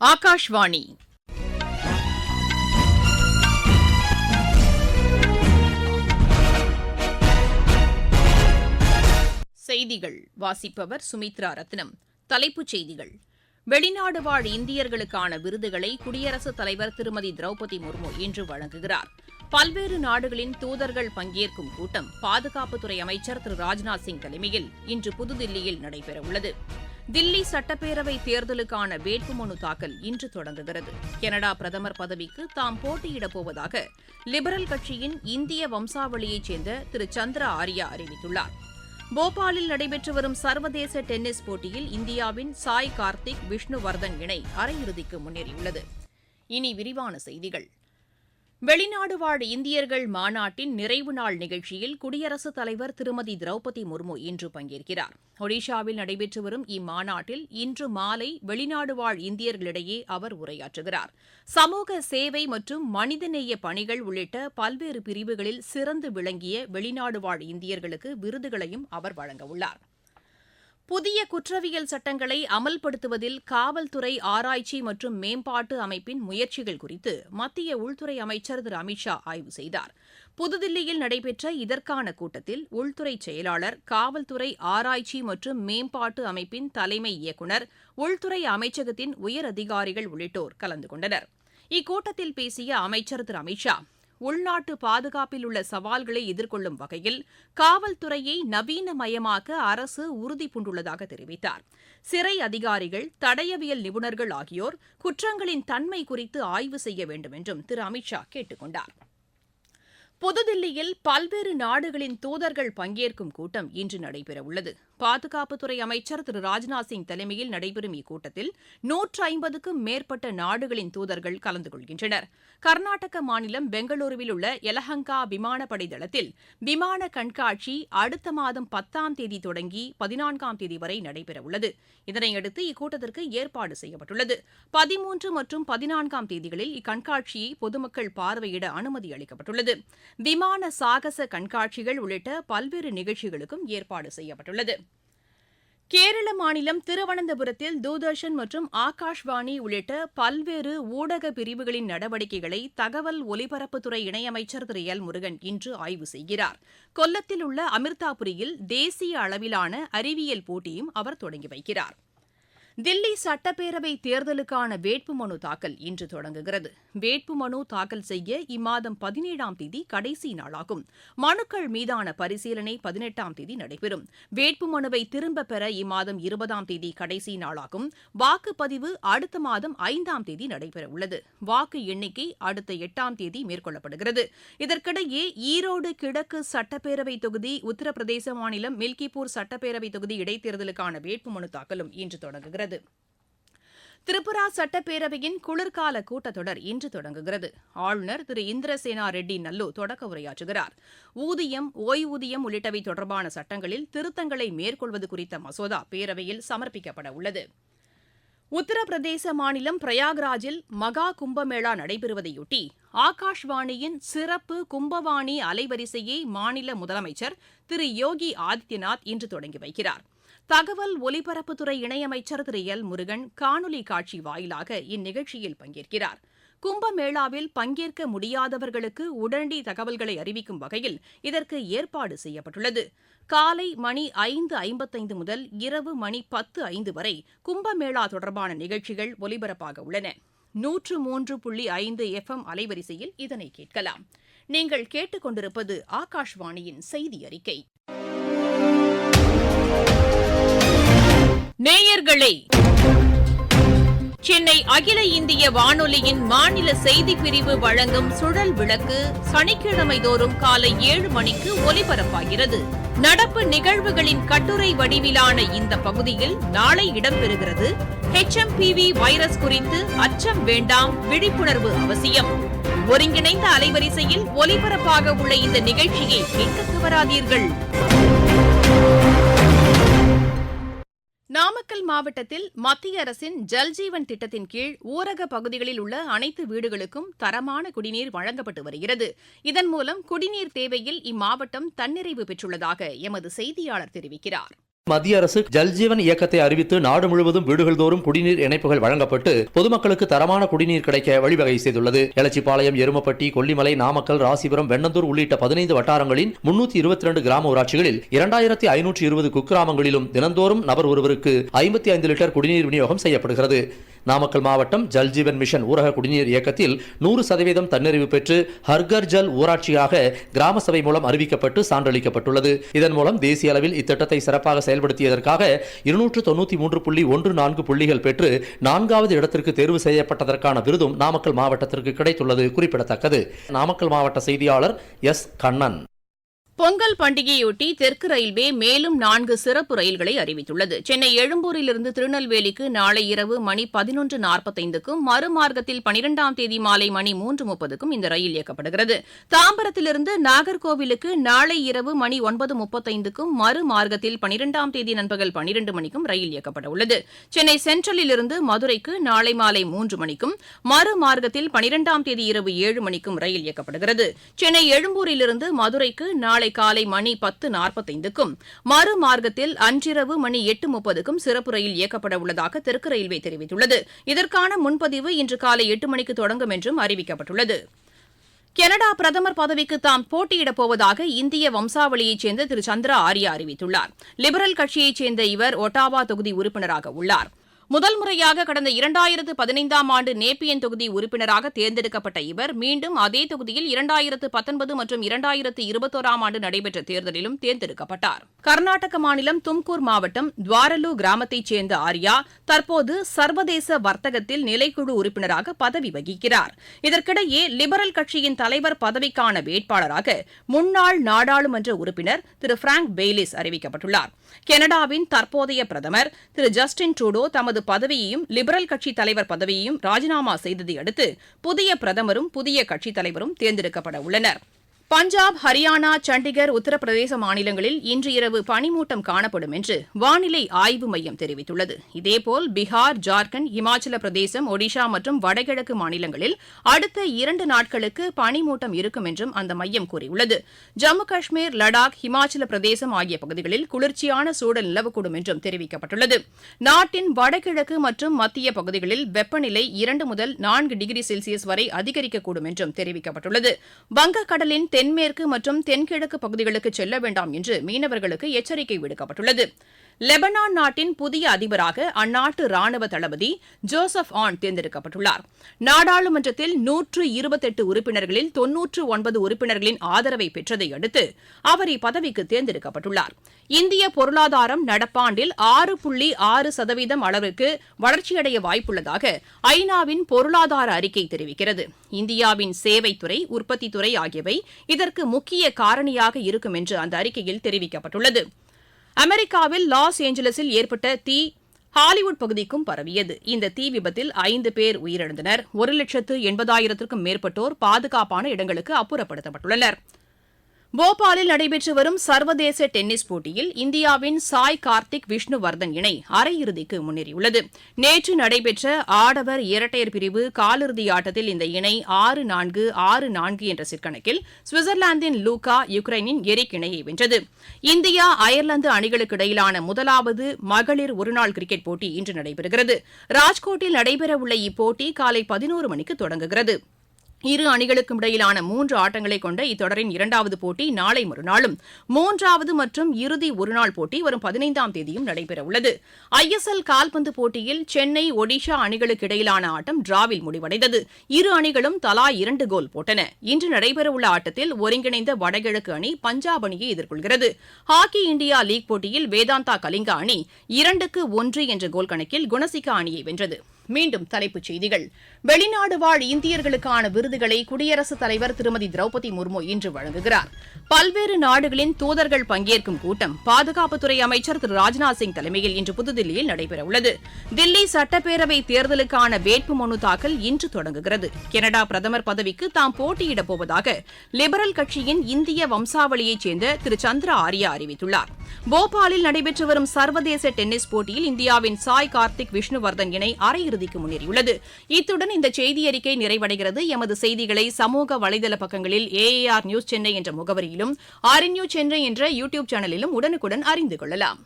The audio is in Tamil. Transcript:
ஆகாஷ்வாணி. செய்திகள். வாசிப்பவர் சுமித்ரா ரத்னம். தலைப்புச் செய்திகள். வெளிநாடு வாழ் இந்தியர்களுக்கான விருதுகளை குடியரசுத் தலைவர் திருமதி திரௌபதி முர்மு இன்று வழங்குகிறார். பல்வேறு நாடுகளின் தூதர்கள் பங்கேற்கும் கூட்டம் பாதுகாப்புத்துறை அமைச்சர் திரு ராஜ்நாத் சிங் தலைமையில் இன்று புதுதில்லியில் நடைபெறவுள்ளது. தில்லி சட்டப்பேரவை தேர்தலுக்கான வேட்புமனு தாக்கல் இன்று தொடங்குகிறது. கனடா பிரதமர் பதவிக்கு தாம் போட்டியிடப் போவதாக லிபரல் கட்சியின் இந்திய வம்சாவளியைச் சேர்ந்த திரு சந்திரா ஆர்யா அறிவித்துள்ளார். போபாலில் நடைபெற்று வரும் சர்வதேச டென்னிஸ் போட்டியில் இந்தியாவின் சாய் கார்த்திக் விஷ்ணுவர்தன் இணை அரையிறுதிக்கு முன்னேறியுள்ளது. இனி விரிவான செய்திகள். வெளிநாடு வாழ் இந்தியர்கள் மாநாட்டின் நிறைவு நாள் நிகழ்ச்சியில் குடியரசுத் தலைவர் திருமதி திரௌபதி முர்மு இன்று பங்கேற்கிறார். ஒடிஷாவில் நடைபெற்று வரும் இம்மாநாட்டில் இன்று மாலை வெளிநாடு வாழ் இந்தியர்களிடையே அவர் உரையாற்றுகிறார். சமூக சேவை மற்றும் மனிதநேய பணிகள் உள்ளிட்ட பல்வேறு பிரிவுகளில் சிறந்து விளங்கிய வெளிநாடு வாழ் இந்தியர்களுக்கு விருதுகளையும் அவர் வழங்கவுள்ளார் புதிய குற்றவியல் சட்டங்களை அமல்படுத்துவதில் காவல்துறை ஆராய்ச்சி மற்றும் மேம்பாட்டு அமைப்பின் முயற்சிகள் குறித்து மத்திய உள்துறை அமைச்சர் திரு. அமித் ஷா ஆய்வு செய்தார். புதுதில்லியில் நடைபெற்ற இதற்கான கூட்டத்தில் உள்துறை செயலாளர் காவல்துறை ஆராய்ச்சி மற்றும் மேம்பாட்டு அமைப்பின் தலைமை இயக்குநர் உள்துறை அமைச்சகத்தின் உயர் அதிகாரிகள் உள்ளிட்டோர் கலந்து கொண்டனர். இக்கூட்டத்தில் பேசிய அமைச்சர் திரு. அமித் ஷா உள்நாட்டு பாதுகாப்பில் உள்ள சவால்களை எதிர்கொள்ளும் வகையில் காவல்துறையை நவீனமயமாக்க அரசு உறுதிபூண்டுள்ளதாக தெரிவித்தார். சிறை அதிகாரிகள் தடயவியல் நிபுணர்கள் ஆகியோர் குற்றங்களின் தன்மை குறித்து ஆய்வு செய்ய வேண்டும் என்றும் திரு அமித் ஷா கேட்டுக் கொண்டாா் புதுதில்லியில் பல்வேறு நாடுகளின் தூதர்கள் பங்கேற்கும் கூட்டம் இன்று நடைபெறவுள்ளது. பாதுகாப்புத்துறை அமைச்சர் திரு. ராஜ்நாத் சிங் தலைமையில் நடைபெறும் இக்கூட்டத்தில் நூற்று ஐம்பதுக்கும் மேற்பட்ட நாடுகளின் தூதர்கள் கலந்து கொள்கின்றனர். கர்நாடக மாநிலம் பெங்களூருவில் உள்ள எலஹங்கா விமானப்படை தளத்தில் விமான கண்காட்சி அடுத்த மாதம் பத்தாம் தேதி தொடங்கி பதினான்காம் தேதி வரை நடைபெறவுள்ளது. இதனையடுத்து இக்கூட்டத்திற்கு ஏற்பாடு செய்யப்பட்டுள்ளது. பதிமூன்று மற்றும் பதினான்காம் தேதிகளில் இக்கண்காட்சியை பொதுமக்கள் பார்வையிட அனுமதி அளிக்கப்பட்டுள்ளது. விமான சாகச கண்காட்சிகள் உள்ளிட்ட பல்வேறு நிகழ்ச்சிகளுக்கும் ஏற்பாடு செய்யப்பட்டுள்ளது. கேரள மாநிலம் திருவனந்தபுரத்தில் தூர்தர்ஷன் மற்றும் ஆகாஷ்வாணி உள்ளிட்ட பல்வேறு ஊடக பிரிவுகளின் நடவடிக்கைகளை தகவல் ஒலிபரப்புத்துறை இணையமைச்சர் திரு. எல். முருகன் இன்று ஆய்வு செய்கிறார். கொல்லத்தில் உள்ள அமிர்தாபுரியில் தேசிய அளவிலான அறிவியல் போட்டியும் அவர் தொடங்கி வைக்கிறார். தில்லி சட்டப்பேரவை தேர்தலுக்கான வேட்புமனு தாக்கல் இன்று தொடங்குகிறது. வேட்புமனு தாக்கல் செய்ய இம்மாதம் பதினேழாம் தேதி கடைசி நாளாகும். மனுக்கள் மீதான பரிசீலனை பதினெட்டாம் தேதி நடைபெறும். வேட்புமனுவை திரும்பப் பெற இம்மாதம் இருபதாம் தேதி கடைசி நாளாகும். வாக்குப்பதிவு அடுத்த மாதம் ஐந்தாம் தேதி நடைபெறவுள்ளது வாக்கு எண்ணிக்கை அடுத்த எட்டாம் தேதி மேற்கொள்ளப்படுகிறது. இதற்கிடையே ஈரோடு கிழக்கு சட்டப்பேரவை தொகுதி உத்தரப்பிரதேச மாநிலம் மில்கிபூர் சட்டப்பேரவை தொகுதி இடைத்தேர்தலுக்கான வேட்புமனு தாக்கலும் இன்று தொடங்குகிறது. திரிபுரா சட்டப்பேரவையின் குளிர்கால கூட்டத்தொடர் இன்று தொடங்குகிறது. ஆளுநர் திரு. இந்திரசேனா ரெட்டி நல்லு தொடக்க உரையாற்றுகிறார். ஊதியம் ஓய்வூதியம் உள்ளிட்டவை தொடர்பான சட்டங்களில் திருத்தங்களை மேற்கொள்வது குறித்த மசோதா பேரவையில் சமர்ப்பிக்கப்பட உள்ளது. உத்தரப்பிரதேச மாநிலம் பிரயாக்ராஜில் மகா கும்பமேளா நடைபெறுவதையொட்டி ஆகாஷ்வாணியின் சிறப்பு கும்பவாணி அலைவரிசையை மாநில முதலமைச்சர் திரு. யோகி ஆதித்யநாத் இன்று தொடங்கி வைக்கிறார். தகவல் ஒலிபரப்புத்துறை இணையமைச்சர் திரு. எல். முருகன் காணொலி காட்சி வாயிலாக இந்நிகழ்ச்சியில் பங்கேற்கிறார். கும்பமேளாவில் பங்கேற்க முடியாதவர்களுக்கு உடனடி தகவல்களை அறிவிக்கும் வகையில் இதற்கு ஏற்பாடு செய்யப்பட்டுள்ளது. காலை மணி ஐந்து ஐம்பத்தைந்து முதல் இரவு மணி பத்து ஐந்து வரை கும்பமேளா தொடர்பான நிகழ்ச்சிகள் ஒலிபரப்பாக உள்ளன. நூற்று மூன்று புள்ளி ஐந்து எஃப் எம் அலைவரிசையில் இதனை கேட்கலாம். நீங்கள் கேட்டுக்கொண்டிருப்பது ஆகாஷ்வாணியின் செய்தி அறிக்கை. நேயர்களே சென்னை அகில இந்திய வானொலியின் மாநில செய்திப் பிரிவு வழங்கும் சுழல் விளக்கு சனிக்கிழமை தோறும் காலை ஏழு மணிக்கு ஒலிபரப்பாகிறது. நடப்பு நிகழ்வுகளின் கட்டுரை வடிவிலான இந்த பகுதியில் நாளை இடம்பெறுகிறது. ஹெச்எம்பிவி வைரஸ் குறித்து அச்சம் வேண்டாம் விழிப்புணர்வு அவசியம். ஒருங்கிணைந்த அலைவரிசையில் ஒலிபரப்பாக உள்ள இந்த நிகழ்ச்சியை கேட்க தவறாதீர்கள். நாமக்கல் மாவட்டத்தில் மத்திய அரசின் ஜல்ஜீவன் திட்டத்தின் கீழ் ஊரக பகுதிகளில் உள்ள அனைத்து வீடுகளுக்கும் தரமான குடிநீர் வழங்கப்பட்டு வருகிறது. இதன் மூலம் குடிநீர் தேவையில் இம்மாவட்டம் தன்னிறைவு பெற்றுள்ளதாக எமது செய்தியாளர் தெரிவிக்கிறார். மத்திய அரசு ஜல்ஜீவன் இயக்கத்தை அறிவித்து நாடு முழுவதும் வீடுகள் தோறும் குடிநீர் இணைப்புகள் வழங்கப்பட்டு பொதுமக்களுக்கு தரமான குடிநீர் கிடைக்க வழிவகை செய்துள்ளது. எலச்சிப்பாளையம் எருமப்பட்டி கொல்லிமலை நாமக்கல் ராசிபுரம் வெண்ணந்தூர் உள்ளிட்ட பதினைந்து வட்டாரங்களின் முன்னூத்தி இருபத்தி ரெண்டு கிராம ஊராட்சிகளில் இரண்டாயிரத்தி ஐநூற்றி இருபது குக்கிராமங்களிலும் தினந்தோறும் நபர் ஒருவருக்கு ஐம்பத்தி ஐந்து லிட்டர் குடிநீர் விநியோகம் செய்யப்படுகிறது. நாமக்கல் மாவட்டம் ஜல்ஜீவன் மிஷன் ஊரக குடிநீர் இயக்கத்தில் நூறு சதவீதம் தன்னிறைவு பெற்று ஹர்கர் ஜல் ஊராட்சியாக கிராம சபை மூலம் அறிவிக்கப்பட்டு சான்றளிக்கப்பட்டுள்ளது. இதன் மூலம் தேசிய அளவில் இத்திட்டத்தை சிறப்பாக செயல்படுத்தியதற்காக இருநூற்று தொண்ணூத்தி மூன்று புள்ளி ஒன்று நான்கு புள்ளிகள் பெற்று நான்காவது இடத்திற்கு தேர்வு செய்யப்பட்டதற்கான விருதும் நாமக்கல் மாவட்டத்திற்கு கிடைத்துள்ளது குறிப்பிடத்தக்கது. நாமக்கல் மாவட்ட செய்தியாளர் எஸ் கண்ணன். பொங்கல் பண்டிகையொட்டி தெற்கு ரயில்வே மேலும் நான்கு சிறப்பு ரயில்களை அறிவித்துள்ளது. சென்னை எழும்பூரிலிருந்து திருநெல்வேலிக்கு நாளை இரவு மணி பதினொன்று நாற்பத்தைந்துக்கும் மறுமார்க்கத்தில் பனிரெண்டாம் தேதி மாலை மணி மூன்று முப்பதுக்கும் இந்த ரயில் இயக்கப்படுகிறது. தாம்பரத்திலிருந்து நாகர்கோவிலுக்கு நாளை இரவு மணி ஒன்பது முப்பத்தைந்துக்கும் மறுமார்க்கத்தில் பனிரெண்டாம் தேதி நண்பகல் பனிரெண்டு மணிக்கும் ரயில் இயக்கப்பட உள்ளது சென்னை சென்ட்ரலிலிருந்து மதுரைக்கு நாளை மாலை மூன்று மணிக்கும் மறுமார்க்கத்தில் பனிரெண்டாம் தேதி இரவு ஏழு மணிக்கும் ரயில் இயக்கப்படுகிறது. சென்னை எழும்பூரிலிருந்து மதுரைக்கு நாளை நாளை காலை மணி பத்து நாற்பத்தைந்துக்கும் மறுமார்க்கத்தில் அன்றிரவு மணி எட்டு முப்பதுக்கும் சிறப்பு ரயில் இயக்கப்பட உள்ளதாக தெற்கு ரயில்வே தெரிவித்துள்ளது. இதற்கான முன்பதிவு இன்று காலை எட்டு மணிக்கு தொடங்கும் என்றும் அறிவிக்கப்பட்டுள்ளது. கனடா பிரதமர் பதவிக்கு தாம் போட்டியிடப் போவதாக இந்திய வம்சாவளியைச் சேர்ந்த திரு சந்திரா ஆர்யா அறிவித்துள்ளார். லிபரல் கட்சியைச் சேர்ந்த இவர் ஒட்டாவா தொகுதி உறுப்பினராக உள்ளாா் முதல் முறையாக கடந்த இரண்டாயிரத்து பதினைந்தாம் ஆண்டு நேப்பியன் தொகுதி உறுப்பினராக தேர்ந்தெடுக்கப்பட்ட இவர் மீண்டும் அதே தொகுதியில் இரண்டாயிரத்து பத்தொன்பது மற்றும் இரண்டாயிரத்து இருபத்தோராம் ஆண்டு நடைபெற்ற தேர்தலிலும் தேர்ந்தெடுக்கப்பட்டார். கர்நாடக மாநிலம் தும்கூர் மாவட்டம் துவாரலு கிராமத்தைச் சேர்ந்த ஆர்யா தற்போது சர்வதேச வர்த்தகத்தில் நிலைக்குழு உறுப்பினராக பதவி வகிக்கிறார். இதற்கிடையே லிபரல் கட்சியின் தலைவர் பதவிக்கான வேட்பாளராக முன்னாள் நாடாளுமன்ற உறுப்பினர் திரு பிராங்க் பெய்லிஸ் அறிவிக்கப்பட்டுள்ளார். கனடாவின் தற்போதைய பிரதமர் திரு ஜஸ்டின் ட்ரூடோ தமது பதவியையும் லிபரல் கட்சி தலைவர் பதவியையும் ராஜினாமா செய்ததை அடுத்து புதிய பிரதமரும் புதிய கட்சித் தலைவரும் தேர்ந்தெடுக்கப்பட உள்ளனர். பஞ்சாப் ஹரியானா சண்டிகர் உத்தரப்பிரதேச மாநிலங்களில் இன்று இரவு பனிமூட்டம் காணப்படும் என்று வானிலை ஆய்வு மையம் தெரிவித்துள்ளது. இதேபோல் பீகார் ஜார்க்கண்ட் இமாச்சல பிரதேசம் ஒடிஷா மற்றும் வடகிழக்கு மாநிலங்களில் அடுத்த இரண்டு நாட்களுக்கு பனிமூட்டம் இருக்கும் என்றும் அந்த மையம் கூறியுள்ளது. ஜம்மு காஷ்மீர் லடாக் இமாச்சல பிரதேசம் ஆகிய பகுதிகளில் குளிர்ச்சியான சூழல் நிலவக்கூடும் என்றும் தெரிவிக்கப்பட்டுள்ளது. நாட்டின் வடகிழக்கு மற்றும் மத்திய பகுதிகளில் வெப்பநிலை இரண்டு முதல் நான்கு டிகிரி செல்சியஸ் வரை அதிகரிக்கக்கூடும் என்றும் தெரிவிக்கப்பட்டுள்ளது. வங்கக்கடலின் தென்மேற்கு மற்றும் தென்கிழக்கு பகுதிகளுக்கு செல்ல வேண்டாம் என்று மீனவர்களுக்கு எச்சரிக்கை விடுக்கப்பட்டுள்ளது. லெபனான் நாட்டின் புதிய அதிபராக அந்நாட்டு ராணுவ தளபதி ஜோசப் ஆன் தேர்ந்தெடுக்கப்பட்டுள்ளார். நாடாளுமன்றத்தில் நூற்று இருபத்தெட்டு உறுப்பினர்களில் தொன்னூற்று ஒன்பது உறுப்பினர்களின் ஆதரவை பெற்றதை அடுத்து அவர் இப்பதவிக்கு தேர்ந்தெடுக்கப்பட்டுள்ளார். இந்திய பொருளாதாரம் நடப்பாண்டில் ஆறு புள்ளி ஆறு சதவீதம் அளவிற்கு வளர்ச்சியடைய வாய்ப்புள்ளதாக ஐநாவின் பொருளாதார அறிக்கை தெரிவிக்கிறது. இந்தியாவின் சேவைத்துறை உற்பத்தித்துறை ஆகியவை இதற்கு முக்கிய காரணியாக இருக்கும் என்று அந்த அறிக்கையில் தெரிவிக்கப்பட்டுள்ளது. அமெரிக்காவில் லாஸ் ஏஞ்சலஸில் ஏற்பட்ட தீ ஹாலிவுட் பகுதிக்கும் பரவியது. இந்த தீ விபத்தில் ஐந்து பேர் உயிரிழந்தனர். ஒரு லட்சத்து எண்பதாயிரத்திற்கும் மேற்பட்டோர் பாதுகாப்பான இடங்களுக்கு அப்புறப்படுத்தப்பட்டுள்ளனா் போபாலில் நடைபெற்று வரும் சர்வதேச டென்னிஸ் போட்டியில் இந்தியாவின் சாய் கார்த்திக் விஷ்ணுவர்தன் இணை அரையிறுதிக்கு முன்னேறியுள்ளது. நேற்று நடைபெற்ற ஆடவர் இரட்டையர் பிரிவு காலிறுதி ஆட்டத்தில் இந்த இணை ஆறு நான்கு ஆறு நான்கு என்ற சிற்கணக்கில் சுவிட்சர்லாந்தின் லூகா யுக்ரைனின் எரிக் இணையை வென்றது. இந்தியா அயர்லாந்து அணிகளுக்கு இடையிலான முதலாவது மகளிர் ஒருநாள் கிரிக்கெட் போட்டி இன்று நடைபெறுகிறது. ராஜ்கோட்டில் நடைபெறவுள்ள இப்போட்டி காலை பதினோரு மணிக்கு தொடங்குகிறது. இரு அணிகளுக்கும் இடையிலான மூன்று ஆட்டங்களை கொண்ட இத்தொடரின் இரண்டாவது போட்டி நாளை மறுநாளும். மூன்றாவது மற்றும் இறுதி ஒருநாள் போட்டி வரும் பதினைந்தாம் தேதியும் நடைபெறவுள்ளது. ஐஎஸ்எல் கால்பந்து போட்டியில் சென்னை ஒடிஷா அணிகளுக்கு இடையிலான ஆட்டம் டிராவில் முடிவடைந்தது. இரு அணிகளும் தலா இரண்டு கோல் போட்டன. இன்று நடைபெறவுள்ள ஆட்டத்தில் ஒருங்கிணைந்த வடகிழக்கு அணி பஞ்சாப் அணியை எதிர்கொள்கிறது. ஹாக்கி இந்தியா லீக் போட்டியில் வேதாந்தா கலிங்கா அணி இரண்டுக்கு ஒன்று என்ற கோல் கணக்கில் குணசிகா அணியை வென்றது. மீண்டும் தலைப்புச் செய்திகள். வெளிநாடு வாழ் இந்தியர்களுக்கான விருதுகளை குடியரசுத் தலைவர் திருமதி திரௌபதி முர்மு இன்று வழங்குகிறார். பல்வேறு நாடுகளின் தூதர்கள் பங்கேற்கும் கூட்டம் பாதுகாப்புத்துறை அமைச்சர் திரு ராஜ்நாத் சிங் தலைமையில் இன்று புதுதில்லியில் நடைபெறவுள்ளது. தில்லி சட்டப்பேரவை தேர்தலுக்கான வேட்பு மனு தாக்கல் இன்று தொடங்குகிறது. கனடா பிரதமர் பதவிக்கு தாம் போட்டியிடப் போவதாக லிபரல் கட்சியின் இந்திய வம்சாவளியைச் சேர்ந்த திரு சந்திரா ஆர்யா அறிவித்துள்ளார். போபாலில் நடைபெற்று வரும் சர்வதேச டென்னிஸ் போட்டியில் இந்தியாவின் சாய் கார்த்திக் விஷ்ணுவர்தன் இணை காலிறுதிக்கு முன்னேறியுள்ளது. இத்துடன் இந்த செய்தியறிக்கை நிறைவடைகிறது. எமது செய்திகளை சமூக வலைதள பக்கங்களில் ஏஏஆர் நியூஸ் சென்னை என்ற முகவரியிலும் ஆர் சென்னை என்ற யூடியூப் சேனலிலும் உடனுக்குடன் அறிந்து கொள்ளலாம்.